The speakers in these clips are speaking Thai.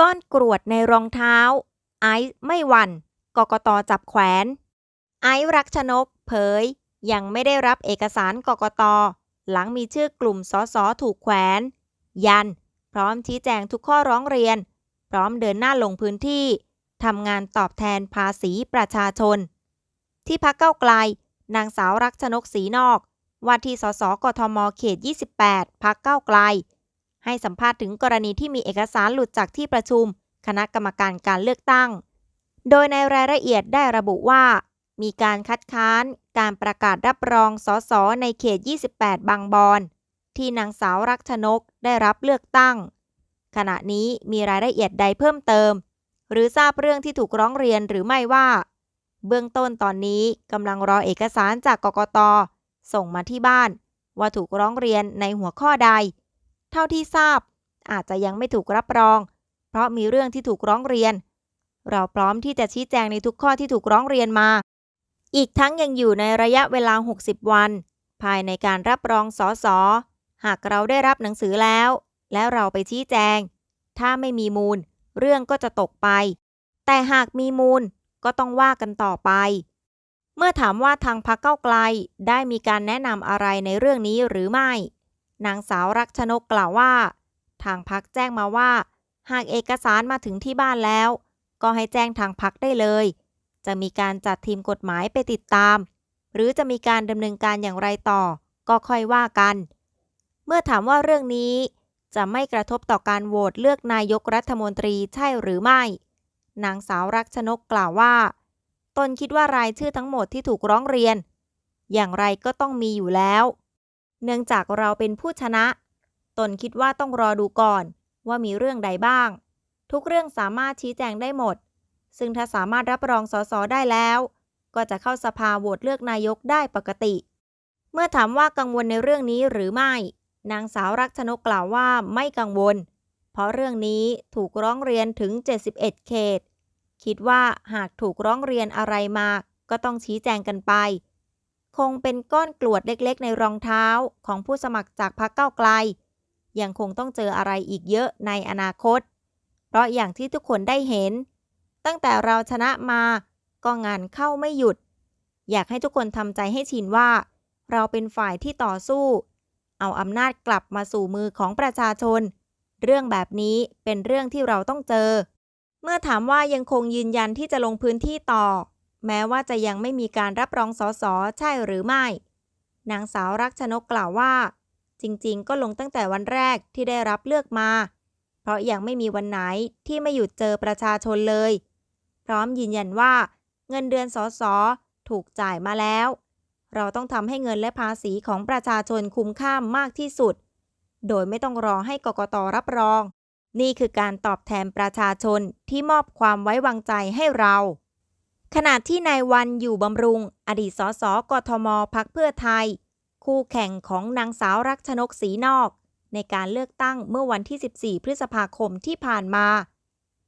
ก้อนกรวดในรองเท้า ไอซ์ไม่หวั่นกกตจับแขวน ไอซ์รักชนก เผย ยังไม่ได้รับเอกสารกกต หลังมีชื่อกลุ่มสสถูกแขวน ยัน พร้อมชี้แจงทุกข้อร้องเรียน พร้อมเดินหน้าลงพื้นที่ทำงานตอบแทนภาษีประชาชน ที่พักเก้าไกล นางสาวรักชนกศรีนอกว่าที่สสกทมเขต 28 พักเก้าไกล ให้สัมภาษณ์ถึงกรณีที่มีเอกสารหลุดจากที่ประชุม คณะกรรมการการเลือกตั้ง โดยในรายละเอียดได้ระบุว่า มีการคัดค้าน การประกาศรับรองสสในเขต 28 บางบอน ที่นางสาวรักชนกได้รับเลือกตั้ง ขณะนี้มีรายละเอียดใดเพิ่มเติม หรือทราบเรื่องที่ถูกร้องเรียนหรือไม่ว่า เบื้องต้นตอนนี้กำลังรอเอกสารจากกกตส่งมาที่บ้าน ว่าถูกร้องเรียนในหัวข้อใด เท่าที่ทราบ อาจจะยังไม่ถูกรับรอง เพราะมีเรื่องที่ถูกร้องเรียน เราพร้อมที่จะชี้แจงในทุกข้อที่ถูกร้องเรียนมา อีกทั้งยังอยู่ในระยะเวลา 60 วัน ภายในการรับรองสอสอหากเราได้รับหนังสือแล้ว แล้วเราไปชี้แจง ถ้าไม่มีมูล เรื่องก็จะตกไป แต่หากมีมูลก็ต้องว่ากันต่อไป เมื่อถามว่าทางพักเก้าไกลได้มีการแนะนำอะไรในเรื่องนี้หรือไม่ นางสาวรักชนกกล่าวว่า ทางพักแจ้งมาว่า หากเอกสารมาถึงที่บ้านแล้ว ก็ให้แจ้งทางพักได้เลย จะมีการจัดทีมกฎหมายไปติดตาม หรือจะมีการดำเนินการอย่างไรต่อ ก็ค่อยว่ากัน เมื่อถามว่าเรื่องนี้จะไม่กระทบต่อการโหวตเลือกนายกรัฐมนตรีใช่หรือไม่ นางสาวรักชนกกล่าวว่า ตนคิดว่ารายชื่อทั้งหมดที่ถูกร้องเรียน อย่างไรก็ต้องมีอยู่แล้ว เนื่องจากเราเป็นผู้ชนะ ตนคิดว่าต้องรอดูก่อน ว่ามีเรื่องใดบ้าง ทุกเรื่องสามารถชี้แจงได้หมด ซึ่งถ้าสามารถรับรองสสได้แล้ว ก็จะเข้าสภาโหวตเลือกนายกได้ปกติ เมื่อถามว่ากังวลในเรื่องนี้หรือไม่ นางสาวรักชนกกล่าวว่าไม่กังวล เพราะเรื่องนี้ถูกร้องเรียนถึง 71 เขต คิดว่าหากถูกร้องเรียนอะไรมาก็ต้องชี้แจงกันไป คงเป็นก้อนกรวดเล็กๆ ในรองเท้าของผู้สมัครจากพรรคก้าวไกล ยังคงต้องเจออะไรอีกเยอะในอนาคต เพราะอย่างที่ทุกคนได้เห็น ตั้งแต่เราชนะมาก็งานเข้าไม่หยุด อยากให้ทุกคนทำใจให้ชินว่า เราเป็นฝ่ายที่ต่อสู้ เอาอำนาจกลับมาสู่มือของประชาชน เรื่องแบบนี้เป็นเรื่องที่เราต้องเจอ เมื่อถามว่ายังคงยืนยันที่จะลงพื้นที่ต่อ แม้ว่าจะยังไม่มีการรับรองสสใช่หรือไม่ นางสาวรักชนกกล่าวว่า จริงๆ ก็ลงตั้งแต่วันแรกที่ได้รับเลือกมา เพราะยังไม่มีวันไหนที่ไม่หยุดเจอประชาชนเลย พร้อมยืนยันว่า เงินเดือนสสถูกจ่ายมาแล้ว เราต้องทำให้เงินและภาษีของประชาชนคุ้มค่ามากที่สุด โดยไม่ต้องรอให้กกตรับรอง นี่คือการตอบแทนประชาชนที่มอบความไว้วางใจให้เรา ขณะที่นายวันอยู่บำรุง อดีตสสกทมพักเพื่อไทย คู่แข่งของนางสาวรักชนกศรีนอก ในการเลือกตั้งเมื่อวันที่ 14 พฤษภาคมที่ผ่านมา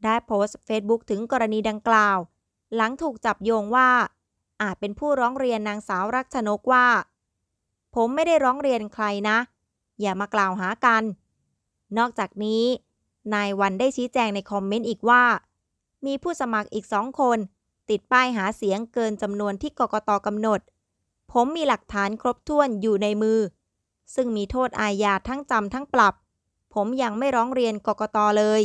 ได้โพสต์เฟซบุ๊กถึงกรณีดังกล่าว หลังถูกจับโยงว่า อาจเป็นผู้ร้องเรียนนางสาวรักชนกว่า ผมไม่ได้ร้องเรียนใครนะ อย่ามากล่าวหากัน นอกจากนี้นายวันได้ชี้แจงในคอมเมนต์อีกว่า มีผู้สมัครอีกสองคน ติดป้ายหาเสียงเกินจำนวนที่กกตกำหนด ผมมีหลักฐานครบถ้วนอยู่ในมือ ซึ่งมีโทษอาญาทั้งจำทั้งปรับ ผมยังไม่ร้องเรียนกกตเลย